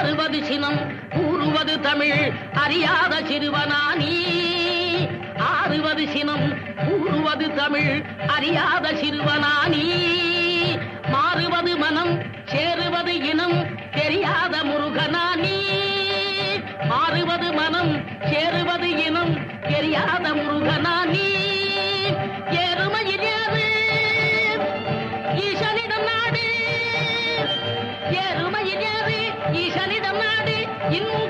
ஆறுவது சினம் கூறுவது தமிழ் அறியாத சிறுவனா நீ ஆறுவது சினம் கூறுவது தமிழ் அறியாத சிறுவனா நீ மாறுவது மனம் சேருவது இனம் தெரியாத முருகனா நீ மாறுவது மனம் சேருவது இனம் தெரியாத முருகனா ஏறு இன்னும்